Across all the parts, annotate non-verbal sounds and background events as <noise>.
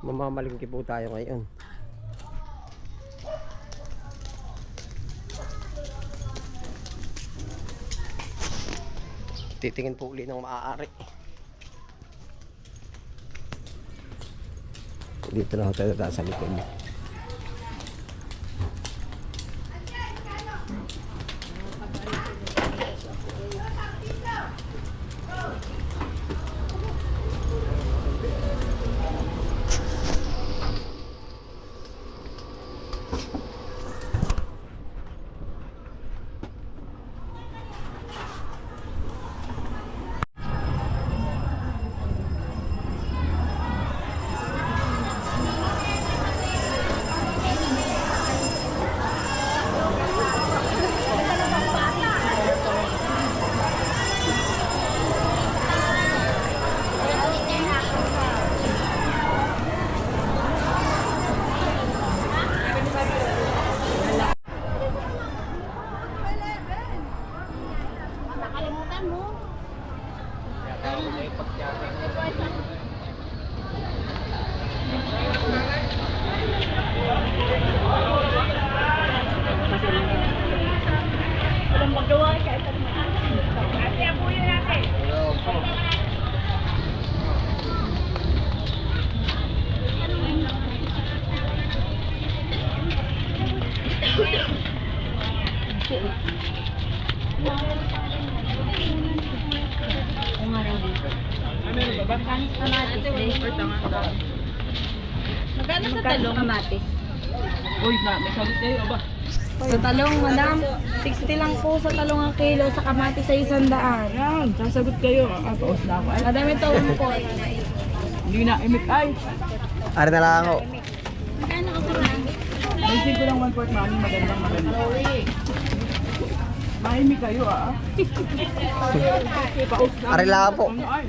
Mamamalingki po tayo ngayon. Titingin po uli ng maaari. Dito na ako tayo sa likod. Nakalimutan mo. Walang magawa kahit ano. Ate, apuyo natin. Magkano sa talong? Kamatis. Uy, na, may sagot kayo ba? Sa talong, madam, 60 lang po sa talong ang kilo, sa kamatis sa isang daan. Yan, sasagot kayo. Ah, paus na ako. Ay, Madam, ito po. hindi na imik. Ay, Ari na lang ako. Bensin ko lang one fourth money. Magandang maganda. Mahimik kayo ah. paus na. Ari lang po. Ano ay?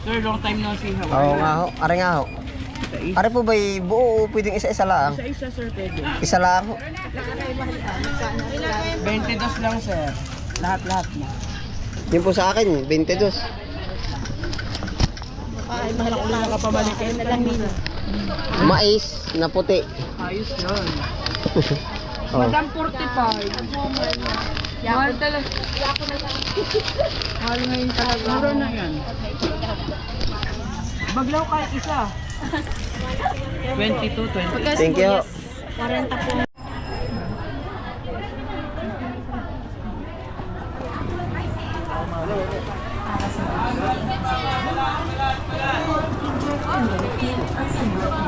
Sir, long time no see. How Oo nga ho. Ari nga ho. Ari po ba buo o pwedeng isa-isa lang? Isa-isa sir, pwede. Isa lang ho. 22 lang sir. Lahat-lahat na. Yun po sa akin, 22. Ay, mahal ako lang nakapamalik kayo. Mais na puti. Ayos yun. <laughs> Oh. Madam, 45. Mahal talaga. Mahal ngayon talaga. Mura na yan. Baglaw kahit isa. 22, 20. Thank you. 40 po.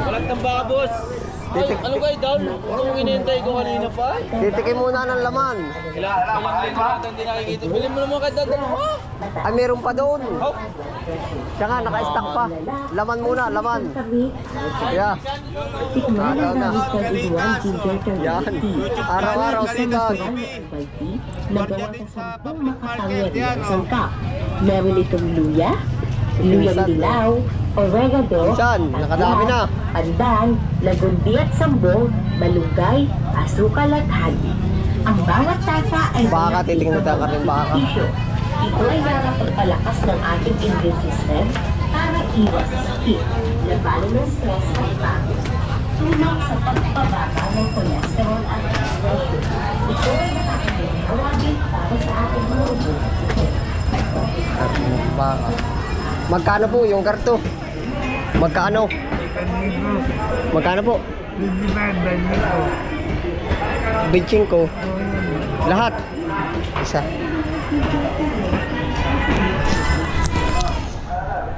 Walang tambabos. Titik, Ano kayo down? Anong hinihintay ko kanina pa? titikin muna ng laman. Ilang, ilang linggo natin hindi nakikita. Bilhin mo naman kahit dadalo mo. Ay, meron pa doon. Oh, Siya nga, naka-stack pa. Laman muna, laman. Yeah. Araw na. Yan. Araw-araw. Nagawa sa sampung makapangyarihan ng sangkap. Meron itong luya, luyang dilaw, oregano, Saan? Nakadami na. pandan, lagundi at sambong, malunggay, asukal at hagi. Ang bawat tasa ay Baka, titingnan ka rin baka. Ito ay nakapagpalakas ng ating immune system para iwas sa sakit, labanan ng stress at pagod. Tulong sa pagpababa ng cholesterol at blood. Ito ay nakakagawa din para sa ating mga ubo. Magkano po yung karto? Magkano? Magkano po? 25. Lahat. Isa.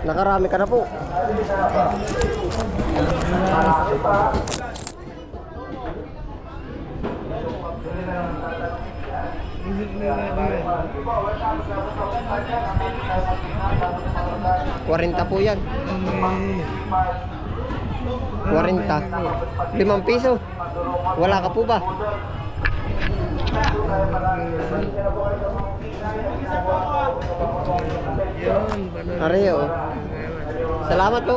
Nakarami ka na po. Kwarenta po yan. Kwarenta. Limang piso. Wala ka po ba? Areo. Salamat po.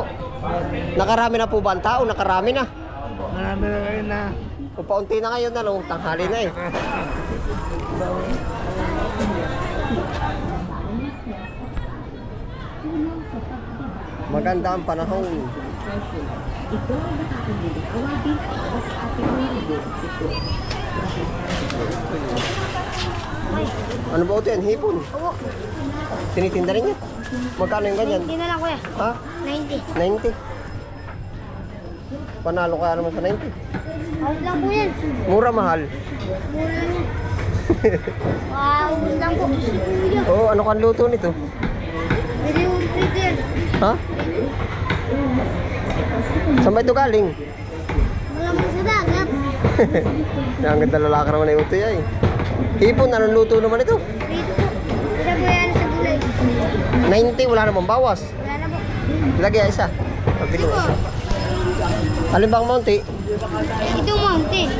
Nakarami na po ba ang tao? Nakarami na. marami na kayo na. O paunti na ngayon na no, tanghali na eh. Maganda ang panahon. Ito ang nakakabiling awarding para sa ating. Ano ba ito yan? Hipon? Oo. Tinitinda rin yan? Magkano yung ganyan? Hindi na lang kuya. Ha? 90. 90. Panalo kaya naman sa 90. Ayos lang po yan. Mura mahal. Mura lang <laughs> yan. Wow, ubus lang po. Kuya, Oo, ano kang luto nito? Pwede yung pwede yan. Ha? Saan ba ito galing? Wala mo sa dagat. <laughs> Ang ganda lalaki naman na uto eh. Hipon, anong luto naman ito? Dito po. Pwede po yan sa gulay. 90, wala namang bawas. Wala na po. Lagay isa. Pabili mo isa. Alin bang mounty? Ito monte. <laughs>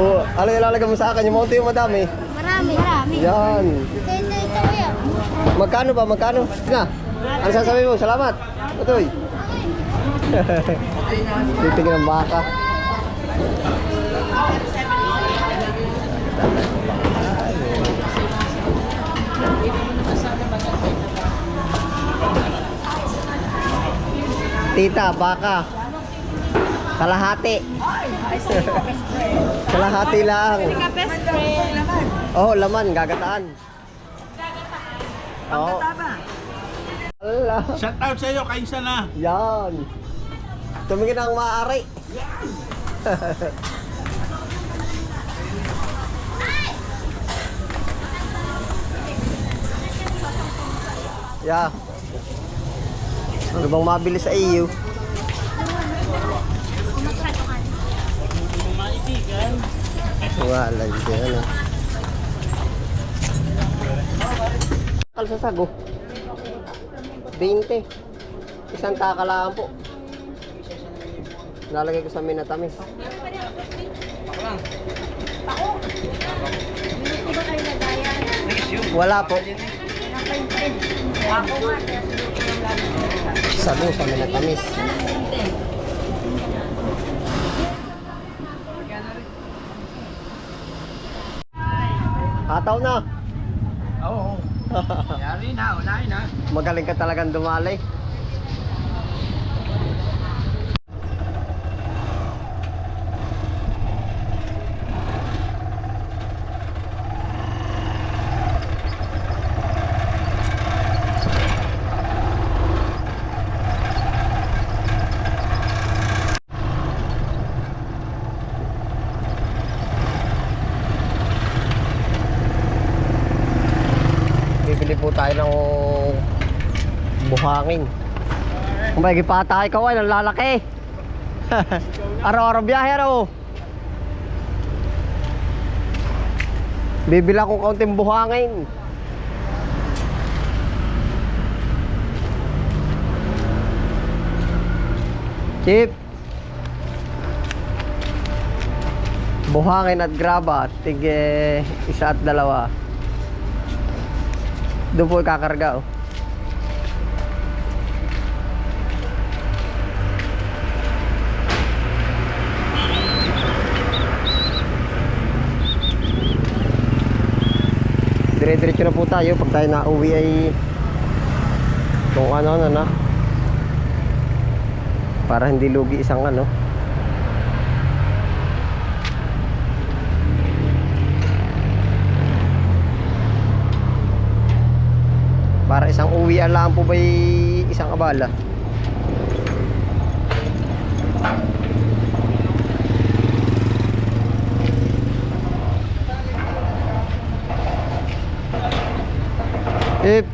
Oo, ano yung ilalagay mo sa akin? Yung mounty yung madami. Marami. Marami. Yan. Ito, ito, ito kuya. Magkano ba? Magkano? Na. Ano sasabihin mo? Salamat. Utoy. <laughs> Titingin ng baka. Tita, baka. Kalahati. Kalahati lang. Oh, laman, gagataan. Oo. Ala. Shout out sa iyo, kainsa na. Yan. Tumingin ang maaari. <laughs> yeah. Ano bang mabili sa iyo? Wala yun ano. Kalsasago. 20. Isang kakalaan po. Lalagay ko sa minatamis. Wala po. Sago sa minatamis. Hataw na. Oo. <laughs> Yari na, unahin na. Magaling ka talagang dumali. Bibili po tayo ng buhangin. Kung may gipata ikaw ay lalaki. <laughs> Araw-araw biyahe araw. Bibila ko kaunting buhangin. Chip. Buhangin at graba, tig isa at dalawa. Doon po kakarga oh. Dire-diretso na po tayo. Pag tayo na-uwi ay kung ano ano na. Para hindi lugi isang ano. Para isang uwi lang po ba isang abala Ip.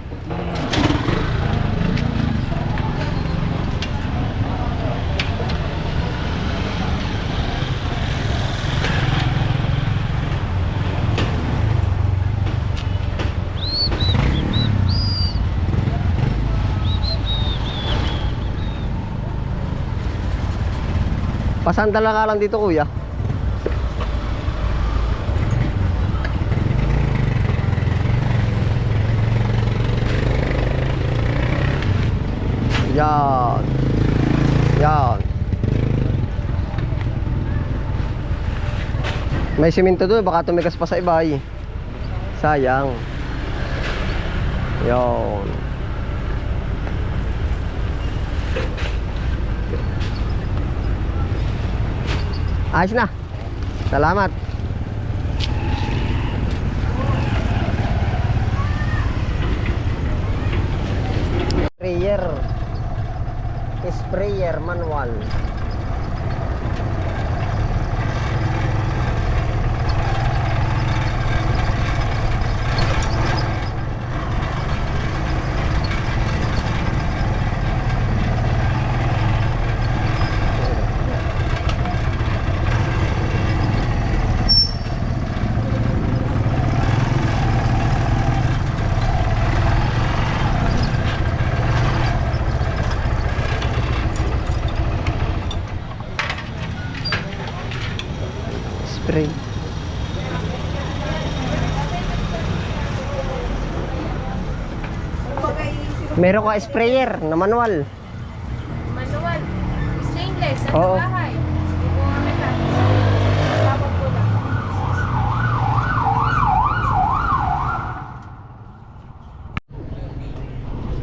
Pasandala nga lang dito kuya. Yan. Yan. May simento doon, baka tumigas pa sa iba eh. Sayang. Yon. Ayos na. Salamat. Prayer. Sprayer manual. Meron ka sprayer na manual. Manual. Stainless. Sa Oo. bahay. Hindi po kami na. Tapos po lang.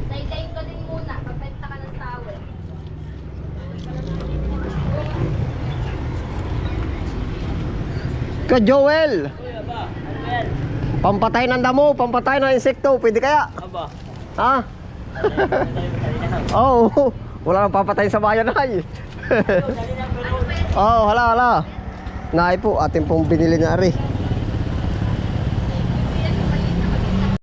Saydayin ko din muna. Pagbenta ka ng towel. Ka Joel. Pampatay ng damo, pampatay ng insekto, pwede kaya? Aba. Ha? <laughs> Oh, wala nang papatay sa bayan ay. <laughs> Oh, hala, hala. Naay po, atin pong binili na ari.